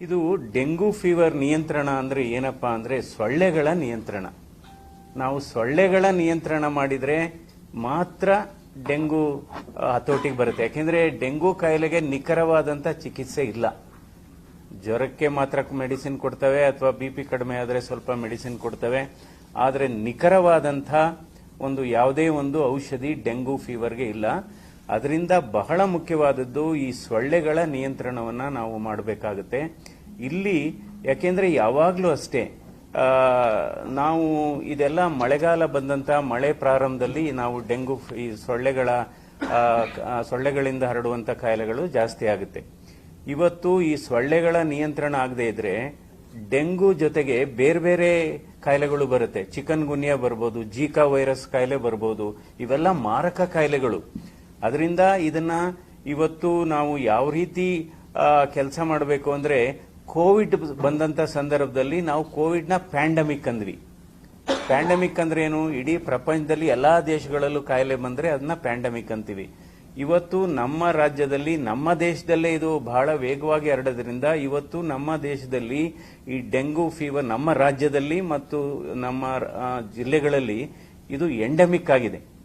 ಇದು dengue fever ನಿಯಂತ್ರಣ ಅಂದ್ರೆ ಏನಪ್ಪಾ ಅಂದ್ರೆ ಸೊಳ್ಳೆಗಳ ನಿಯಂತ್ರಣ. ನಾವು ಸೊಳ್ಳೆಗಳ ನಿಯಂತ್ರಣ ಮಾಡಿದ್ರೆ ಮಾತ್ರ ಡೆಂಗು ಹತೋಟಿಗೆ ಬರುತ್ತೆ. ಯಾಕೆಂದ್ರೆ ಡೆಂಗು ಕಾಯಿಲೆಗೆ ನಿಖರವಾದಂತ ಚಿಕಿತ್ಸೆ ಇಲ್ಲ. ಜ್ವರಕ್ಕೆ ಮಾತ್ರ ಮೆಡಿಸಿನ್ ಕೊಡ್ತವೆ ಅಥವಾ ಬಿ ಪಿ ಕಡಿಮೆ ಆದರೆ ಸ್ವಲ್ಪ ಮೆಡಿಸಿನ್ ಕೊಡ್ತವೆ. ಆದರೆ ನಿಖರವಾದಂಥ ಒಂದು ಯಾವುದೇ ಒಂದು ಔಷಧಿ ಡೆಂಗು ಫೀವರ್ಗೆ ಇಲ್ಲ. ಅದರಿಂದ ಬಹಳ ಮುಖ್ಯವಾದದ್ದು ಈ ಸೊಳ್ಳೆಗಳ ನಿಯಂತ್ರಣವನ್ನ ನಾವು ಮಾಡಬೇಕಾಗುತ್ತೆ. ಇಲ್ಲಿ ಯಾಕೆಂದ್ರೆ ಯಾವಾಗಲೂ ಅಷ್ಟೇ ನಾವು ಇದೆಲ್ಲ ಮಳೆಗಾಲ ಬಂದಂತ ಮಳೆ ಪ್ರಾರಂಭದಲ್ಲಿ ನಾವು ಡೆಂಗು ಈ ಸೊಳ್ಳೆಗಳ ಸೊಳ್ಳೆಗಳಿಂದ ಹರಡುವಂತ ಕಾಯಿಲೆಗಳು ಜಾಸ್ತಿ ಆಗುತ್ತೆ. ಇವತ್ತು ಈ ಸೊಳ್ಳೆಗಳ ನಿಯಂತ್ರಣ ಆಗದೆ ಇದ್ರೆ ಡೆಂಗು ಜೊತೆಗೆ ಬೇರೆ ಬೇರೆ ಕಾಯಿಲೆಗಳು ಬರುತ್ತೆ. ಚಿಕನ್ ಗುನ್ಯಾ ಬರ್ಬೋದು ಜೀಕಾ ವೈರಸ್ ಕಾಯಿಲೆ ಬರ್ಬೋದು, ಇವೆಲ್ಲ ಮಾರಕ ಕಾಯಿಲೆಗಳು. ಅದರಿಂದ ಇದನ್ನ ಇವತ್ತು ನಾವು ಯಾವ ರೀತಿ ಕೆಲಸ ಮಾಡಬೇಕು ಅಂದ್ರೆ ಕೋವಿಡ್ ಬಂದಂತ ಸಂದರ್ಭದಲ್ಲಿ ನಾವು ಕೋವಿಡ್ನ ಪ್ಯಾಂಡಮಿಕ್ ಅಂದ್ವಿ. ಪ್ಯಾಂಡಮಿಕ್ ಅಂದ್ರೆ ಏನು? ಇಡೀ ಪ್ರಪಂಚದಲ್ಲಿ ಎಲ್ಲಾ ದೇಶಗಳಲ್ಲೂ ಕಾಯಿಲೆ ಬಂದ್ರೆ ಅದನ್ನ ಪ್ಯಾಂಡಮಿಕ್ ಅಂತೀವಿ. ಇವತ್ತು ನಮ್ಮ ರಾಜ್ಯದಲ್ಲಿ, ನಮ್ಮ ದೇಶದಲ್ಲೇ ಇದು ಬಹಳ ವೇಗವಾಗಿ ಹರಡೋದ್ರಿಂದ ಇವತ್ತು ನಮ್ಮ ದೇಶದಲ್ಲಿ ಈ ಡೆಂಗು ಫೀವರ್ ನಮ್ಮ ರಾಜ್ಯದಲ್ಲಿ ಮತ್ತು ನಮ್ಮ ಜಿಲ್ಲೆಗಳಲ್ಲಿ ಇದು ಎಂಡಮಿಕ್ ಆಗಿದೆ.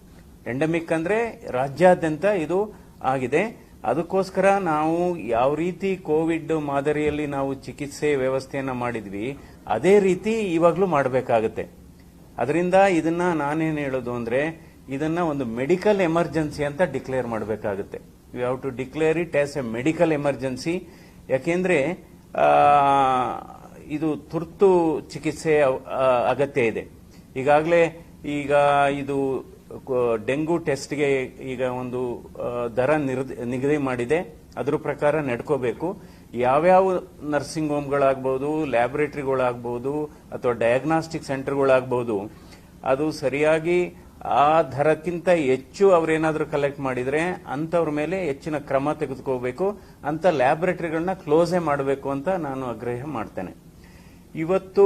ಎಂಡಮಿಕ್ ಅಂದ್ರೆ ರಾಜ್ಯಾದ್ಯಂತ ಇದು ಆಗಿದೆ. ಅದಕ್ಕೋಸ್ಕರ ನಾವು ಯಾವ ರೀತಿ ಕೋವಿಡ್ ಮಾದರಿಯಲ್ಲಿ ನಾವು ಚಿಕಿತ್ಸೆ ವ್ಯವಸ್ಥೆಯನ್ನು ಮಾಡಿದ್ವಿ, ಅದೇ ರೀತಿ ಇವಾಗಲೂ ಮಾಡಬೇಕಾಗುತ್ತೆ. ಅದರಿಂದ ಇದನ್ನ ನಾನೇನು ಹೇಳೋದು ಅಂದ್ರೆ, ಇದನ್ನ ಒಂದು ಮೆಡಿಕಲ್ ಎಮರ್ಜೆನ್ಸಿ ಅಂತ ಡಿಕ್ಲೇರ್ ಮಾಡಬೇಕಾಗುತ್ತೆ. You have to declare it as a medical emergency ಯಾಕೆಂದ್ರೆ ಇದು ತುರ್ತು ಚಿಕಿತ್ಸೆ ಅಗತ್ಯ ಇದೆ. ಈಗಾಗಲೇ ಈಗ ಇದು ಡೆಂಗು ಟೆಸ್ಟ್ಗೆ ಈಗ ಒಂದು ದರ ನಿಗದಿ ಮಾಡಿದೆ. ಅದ್ರ ಪ್ರಕಾರ ನಡ್ಕೋಬೇಕು. ಯಾವ್ಯಾವ ನರ್ಸಿಂಗ್ ಹೋಮ್ಗಳಾಗ್ಬೋದು, ಲ್ಯಾಬೊರೇಟರಿಗಳಾಗ್ಬೋದು, ಅಥವಾ ಡಯಾಗ್ನಾಸ್ಟಿಕ್ ಸೆಂಟರ್ಗಳಾಗ್ಬೋದು, ಅದು ಸರಿಯಾಗಿ ಆ ದರಕ್ಕಿಂತ ಹೆಚ್ಚು ಅವರೇನಾದರೂ ಕಲೆಕ್ಟ್ ಮಾಡಿದರೆ ಅಂಥವ್ರ ಮೇಲೆ ಹೆಚ್ಚಿನ ಕ್ರಮ ತೆಗೆದುಕೋಬೇಕು. ಅಂತ ಲ್ಯಾಬೊರೇಟರಿಗಳನ್ನ ಕ್ಲೋಸೇ ಮಾಡಬೇಕು ಅಂತ ನಾನು ಆಗ್ರಹ ಮಾಡ್ತೇನೆ. ಇವತ್ತು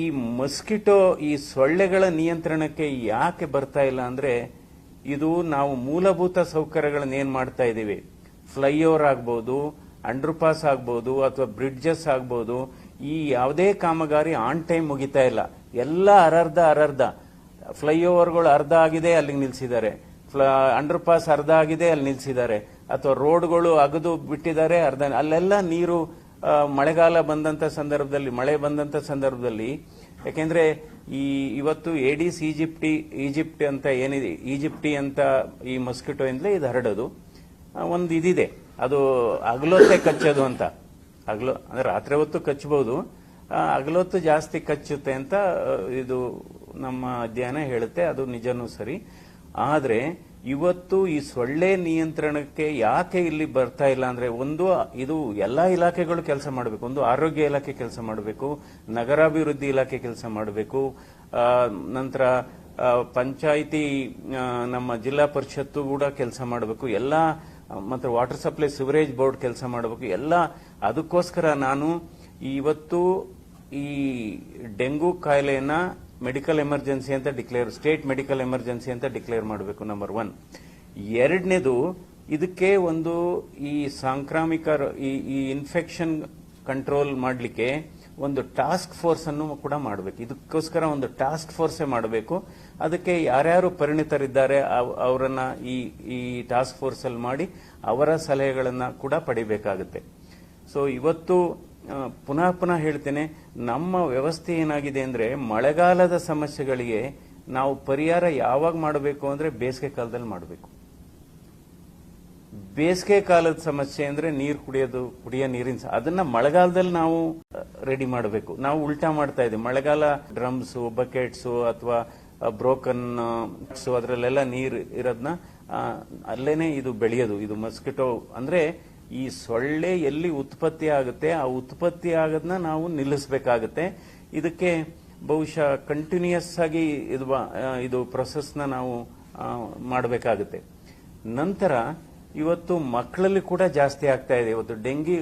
ಈ ಮಸ್ಕಿಟೋ, ಈ ಸೊಳ್ಳೆಗಳ ನಿಯಂತ್ರಣಕ್ಕೆ ಯಾಕೆ ಬರ್ತಾ ಇಲ್ಲ ಅಂದ್ರೆ, ಇದು ನಾವು ಮೂಲಭೂತ ಸೌಕರ್ಯಗಳನ್ನ ಏನು ಮಾಡ್ತಾ ಇದ್ದೀವಿ? ಫ್ಲೈಓವರ್ ಆಗ್ಬೋದು ಅಂಡರ್ ಪಾಸ್ ಆಗ್ಬೋದು, ಅಥವಾ ಬ್ರಿಡ್ಜಸ್ ಆಗ್ಬೋದು, ಈ ಯಾವುದೇ ಕಾಮಗಾರಿ ಆನ್ ಟೈಮ್ ಮುಗಿತಾ ಇಲ್ಲ. ಎಲ್ಲ ಅರರ್ಧ ಅರರ್ಧ. ಫ್ಲೈಓವರ್ಗಳು ಅರ್ಧ ಆಗಿದೆ, ಅಲ್ಲಿಗೆ ನಿಲ್ಸಿದ್ದಾರೆ. ಅಂಡರ್ ಪಾಸ್ ಅರ್ಧ ಆಗಿದೆ, ಅಲ್ಲಿ ನಿಲ್ಸಿದ್ದಾರೆ. ಅಥವಾ ರೋಡ್ಗಳು ಅಗದು ಬಿಟ್ಟಿದ್ದಾರೆ, ಅರ್ಧ, ಅಲ್ಲೆಲ್ಲ ನೀರು ಮಳೆಗಾಲ ಬಂದಂತ ಸಂದರ್ಭದಲ್ಲಿ, ಮಳೆ ಬಂದಂತ ಸಂದರ್ಭದಲ್ಲಿ, ಯಾಕೆಂದ್ರೆ ಈ ಇವತ್ತು ಏಡಿಸ್ ಈಜಿಪ್ಟಿ ಈಜಿಪ್ಟಿ ಅಂತ ಏನಿದೆ ಈಜಿಪ್ಟಿ ಅಂತ ಈ ಮಸ್ಕಿಟೋ ಇಂದಲೇ ಇದು ಹರಡೋದು. ಒಂದು ಇದಿದೆ. ಅದು ಅಗಲೊತ್ತೆ ಕಚ್ಚೋದು ಅಂತ. ಅಗಲೋ, ಅಂದ್ರೆ ರಾತ್ರಿ ಹೊತ್ತು ಕಚ್ಚಬಹುದು. ಹಗಲೊತ್ತು ಜಾಸ್ತಿ ಕಚ್ಚುತ್ತೆ ಅಂತ ಇದು ನಮ್ಮ ಅಧ್ಯಯನ ಹೇಳುತ್ತೆ. ಅದು ನಿಜನೂ ಸರಿ. ಆದ್ರೆ ಇವತ್ತು ಈ ಸೊಳ್ಳೆ ನಿಯಂತ್ರಣಕ್ಕೆ ಯಾಕೆ ಇಲ್ಲಿ ಬರ್ತಾ ಇಲ್ಲ ಅಂದ್ರೆ ಒಂದು, ಇದು ಎಲ್ಲಾ ಇಲಾಖೆಗಳು ಕೆಲಸ ಮಾಡಬೇಕು. ಒಂದು ಆರೋಗ್ಯ ಇಲಾಖೆ ಕೆಲಸ ಮಾಡಬೇಕು, ನಗರಾಭಿವೃದ್ಧಿ ಇಲಾಖೆ ಕೆಲಸ ಮಾಡಬೇಕು. ನಂತರ ಪಂಚಾಯಿತಿ ನಮ್ಮ ಜಿಲ್ಲಾ ಪರಿಷತ್ತು ಕೂಡ ಕೆಲಸ ಮಾಡಬೇಕು. ಎಲ್ಲ, ಮತ್ತು ವಾಟರ್ ಸಪ್ಲೈ ಸಿವರೇಜ್ ಬೋರ್ಡ್ ಕೆಲಸ ಮಾಡಬೇಕು. ಎಲ್ಲ, ಅದಕ್ಕೋಸ್ಕರ ನಾನು ಇವತ್ತು ಈ ಡೆಂಗು ಕಾಯಿಲೆಯನ್ನ ಮೆಡಿಕಲ್ ಎಮರ್ಜೆನ್ಸಿ ಅಂತ ಡಿಕ್ಲೇರ್ ಸ್ಟೇಟ್ ಮೆಡಿಕಲ್ ಎಮರ್ಜೆನ್ಸಿ ಅಂತ ಡಿಕ್ಲೇರ್ ಮಾಡಬೇಕು ನಂಬರ್ ಒನ್ ಎರಡನೇದು, ಇದಕ್ಕೆ ಒಂದು ಈ ಸಾಂಕ್ರಾಮಿಕ ಈ ಇನ್ಫೆಕ್ಷನ್ ಕಂಟ್ರೋಲ್ ಮಾಡಲಿಕ್ಕೆ ಒಂದು ಟಾಸ್ಕ್ ಫೋರ್ಸ್ ಅನ್ನು ಕೂಡ ಮಾಡಬೇಕು. ಇದಕ್ಕೋಸ್ಕರ ಒಂದು ಟಾಸ್ಕ್ ಫೋರ್ಸೇ ಮಾಡಬೇಕು. ಅದಕ್ಕೆ ಯಾರ್ಯಾರು ಪರಿಣಿತರಿದ್ದಾರೆ, ಅವ್- ಅವರನ್ನ ಈ ಈ ಟಾಸ್ಕ್ ಫೋರ್ಸ್ ಅಲ್ಲಿ ಮಾಡಿ ಅವರ ಸಲಹೆಗಳನ್ನು ಕೂಡ ಪಡಿಬೇಕಾಗುತ್ತೆ. ಸೊ ಇವತ್ತು ಪುನಃ ಪುನಃ ಹೇಳ್ತೇನೆ, ನಮ್ಮ ವ್ಯವಸ್ಥೆ ಏನಾಗಿದೆ ಅಂದ್ರೆ ಮಳೆಗಾಲದ ಸಮಸ್ಯೆಗಳಿಗೆ ನಾವು ಪರಿಹಾರ ಯಾವಾಗ ಮಾಡಬೇಕು ಅಂದ್ರೆ ಬೇಸಿಗೆ ಕಾಲದಲ್ಲಿ ಮಾಡಬೇಕು. ಬೇಸಿಗೆ ಕಾಲದ ಸಮಸ್ಯೆ ಅಂದ್ರೆ ನೀರು ಕುಡಿಯೋದು, ಕುಡಿಯೋ ನೀರಿನ ಅದನ್ನ ಮಳೆಗಾಲದಲ್ಲಿ ನಾವು ರೆಡಿ ಮಾಡಬೇಕು. ನಾವು ಉಲ್ಟಾ ಮಾಡ್ತಾ ಇದ್ದೀವಿ. ಮಳೆಗಾಲ ಡ್ರಮ್ಸ್ ಬಕೆಟ್ಸು ಅಥವಾ ಬ್ರೋಕನ್ ಅದರಲ್ಲೆಲ್ಲ ನೀರು ಇರೋದನ್ನ ಅಲ್ಲೇನೆ ಇದು ಬೆಳೆಯೋದು. ಇದು ಮಸ್ಕಿಟೋ ಅಂದ್ರೆ ಈ ಸೊಳ್ಳೆ ಎಲ್ಲಿ ಉತ್ಪತ್ತಿ ಆಗುತ್ತೆ, ಆ ಉತ್ಪತ್ತಿ ಆಗೋದನ್ನ ನಾವು ನಿಲ್ಲಿಸಬೇಕಾಗತ್ತೆ. ಇದಕ್ಕೆ ಬಹುಶಃ ಕಂಟಿನ್ಯೂಸ್ ಆಗಿ ಇದು ಇದು ಪ್ರೊಸೆಸ್ನ ನಾವು ಮಾಡಬೇಕಾಗುತ್ತೆ. ನಂತರ ಇವತ್ತು ಮಕ್ಕಳಲ್ಲಿ ಕೂಡ ಜಾಸ್ತಿ ಆಗ್ತಾ ಇದೆ. ಇವತ್ತು ಡೆಂಗಿ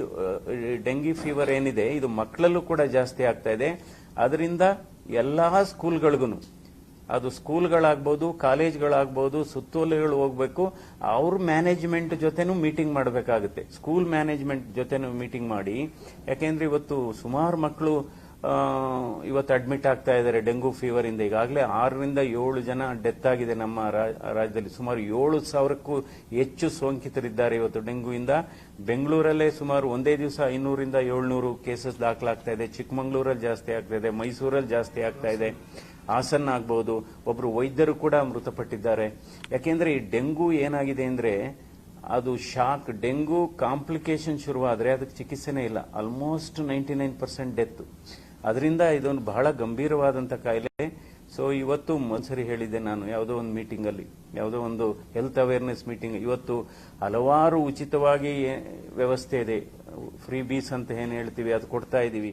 ಡೆಂಗಿ ಫೀವರ್ ಏನಿದೆ, ಇದು ಮಕ್ಕಳಲ್ಲೂ ಕೂಡ ಜಾಸ್ತಿ ಆಗ್ತಾ ಇದೆ. ಅದರಿಂದ ಎಲ್ಲಾ ಸ್ಕೂಲ್ಗಳಿಗೂ ಅದು ಸ್ಕೂಲ್ಗಳಾಗ್ಬೋದು, ಕಾಲೇಜ್ಗಳಾಗ್ಬೋದು, ಸುತ್ತೋಲೆಗಳು ಹೋಗ್ಬೇಕು, ಅವ್ರ ಮ್ಯಾನೇಜ್ಮೆಂಟ್ ಜೊತೆನೂ ಮೀಟಿಂಗ್ ಮಾಡಬೇಕಾಗುತ್ತೆ. ಸ್ಕೂಲ್ ಮ್ಯಾನೇಜ್ಮೆಂಟ್ ಜೊತೆನೂ ಮೀಟಿಂಗ್ ಮಾಡಿ, ಯಾಕೆಂದ್ರೆ ಇವತ್ತು ಸುಮಾರು ಮಕ್ಕಳು ಇವತ್ತು ಅಡ್ಮಿಟ್ ಆಗ್ತಾ ಇದ್ದಾರೆ ಡೆಂಗು ಫೀವರ್ ಇಂದ. ಈಗಾಗಲೇ ಆರರಿಂದ ಏಳು ಜನ ಡೆತ್ ಆಗಿದೆ ನಮ್ಮ ರಾಜ್ಯದಲ್ಲಿ. ಸುಮಾರು ಏಳು ಸಾವಿರಕ್ಕೂ ಹೆಚ್ಚು ಸೋಂಕಿತರಿದ್ದಾರೆ ಇವತ್ತು ಡೆಂಗುವಿಂದ. ಬೆಂಗಳೂರಲ್ಲೇ ಸುಮಾರು ಒಂದೇ ದಿವಸ ಐನೂರಿಂದ ಏಳ್ನೂರು ಕೇಸಸ್ ದಾಖಲಾಗ್ತಾ ಇದೆ. ಚಿಕ್ಕಮಂಗ್ಳೂರಲ್ಲಿ ಜಾಸ್ತಿ ಆಗ್ತಾ ಇದೆ, ಮೈಸೂರಲ್ಲಿ ಜಾಸ್ತಿ ಆಗ್ತಾ ಇದೆ. ಹಾಸನ್ ಆಗ್ಬಹುದು ಒಬ್ಬರು ವೈದ್ಯರು ಕೂಡ ಮೃತಪಟ್ಟಿದ್ದಾರೆ. ಯಾಕೆಂದ್ರೆ ಈ ಡೆಂಗು ಏನಾಗಿದೆ ಅಂದ್ರೆ ಅದು ಶಾಕ್, ಡೆಂಗು ಕಾಂಪ್ಲಿಕೇಶನ್ ಶುರುವಾದ್ರೆ ಅದಕ್ಕೆ ಚಿಕಿತ್ಸೆನೇ ಇಲ್ಲ. Almost ninety nine percent death. ಅದರಿಂದ ಇದೊಂದು ಬಹಳ ಗಂಭೀರವಾದಂತ ಕಾಯಿಲೆ. ಸೊ ಇವತ್ತು ಒಂದ್ಸರಿ ಹೇಳಿದ್ದೆ ನಾನು, ಯಾವುದೋ ಒಂದು ಮೀಟಿಂಗ್ ಅಲ್ಲಿ ಯಾವುದೋ ಒಂದು ಹೆಲ್ತ್ ಅವೇರ್ನೆಸ್ ಮೀಟಿಂಗ್ ಇವತ್ತು ಹಲವಾರು ಉಚಿತವಾಗಿ ವ್ಯವಸ್ಥೆ ಇದೆ. ಫ್ರೀ ಬೀಸ್ ಅಂತ ಏನು ಹೇಳ್ತೀವಿ, ಅದು ಕೊಡ್ತಾ ಇದೀವಿ.